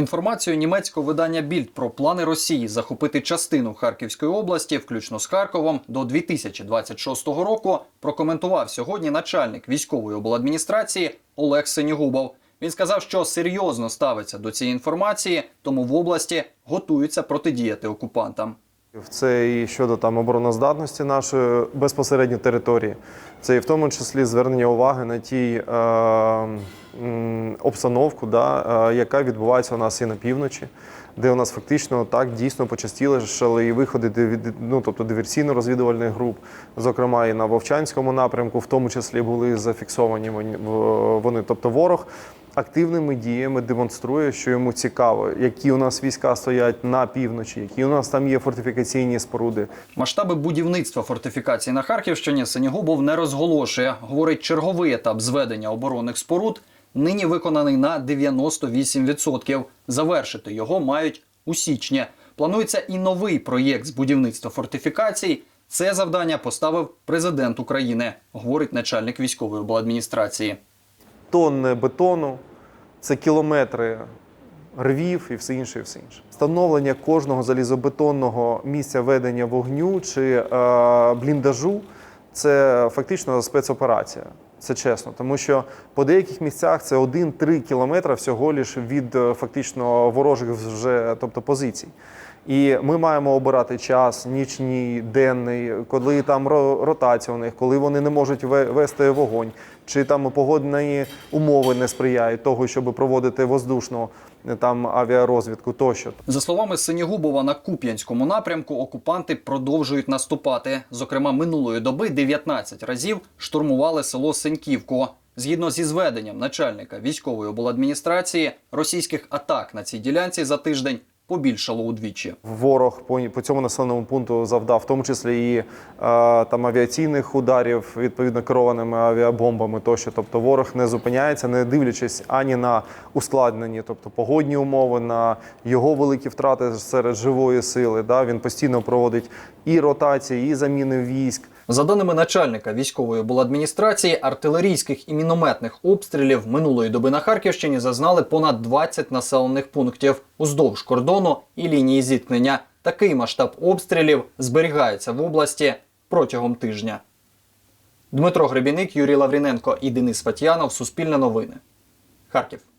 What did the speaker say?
Інформацію німецького видання Більд про плани Росії захопити частину Харківської області, включно з Харковом, до 2026 року прокоментував сьогодні начальник військової обладміністрації Олег Сенігубов. Він сказав, що серйозно ставиться до цієї інформації, тому в області готуються протидіяти окупантам. Це і щодо там обороноздатності нашої безпосередньо території. Це і в тому числі звернення уваги на ті е, м, обстановку, да, е, яка відбувається у нас і на півночі, де у нас фактично так дійсно почастішали і виходи диві- ну, тобто диверсійно-розвідувальних груп, зокрема і на Вовчанському напрямку, в тому числі були зафіксовані вони. Тобто ворог активними діями демонструє, що йому цікаво, які у нас війська стоять на півночі, які у нас там є фортифікаційні споруди. Масштаби будівництва фортифікацій на Харківщині Сенігубов не розголошує. Говорить, черговий етап зведення оборонних споруд нині виконаний на 98%. Завершити його мають у січні. Планується і новий проєкт з будівництва фортифікацій. Це завдання поставив президент України, говорить начальник військової обладміністрації. Тонни бетону, це кілометри рвів і все інше, і все інше. Встановлення кожного залізобетонного місця ведення вогню чи е, бліндажу це фактично спецоперація. Це чесно, тому що по деяких місцях це 1-3 кілометри всього лиш від е, фактично ворожих вже тобто позицій. І ми маємо обирати час, нічний, денний, коли там ро- ротація у них, коли вони не можуть ве- вести вогонь, чи там погодні умови не сприяють того, щоб проводити воздушну там авіарозвідку тощо. За словами Синігубова, на Куп'янському напрямку окупанти продовжують наступати. Зокрема, минулої доби 19 разів штурмували село Сеньківку. Згідно зі зведенням начальника військової обладміністрації, російських атак на цій ділянці за тиждень побільшало удвічі. Ворог по, по цьому населеному пункту завдав, в тому числі і е, там авіаційних ударів, відповідно керованими авіабомбами тощо. Тобто ворог не зупиняється, не дивлячись ані на ускладнені, тобто погодні умови, на його великі втрати серед живої сили. Да? Він постійно проводить і ротації, і заміни військ. За даними начальника військової обладміністрації, артилерійських і мінометних обстрілів минулої доби на Харківщині зазнали понад 20 населених пунктів уздовж кордону і лінії зіткнення. Такий масштаб обстрілів зберігається в області протягом тижня. Дмитро Гребіник, Юрій Лавріненко і Денис Фатьянов. Суспільне новини. Харків.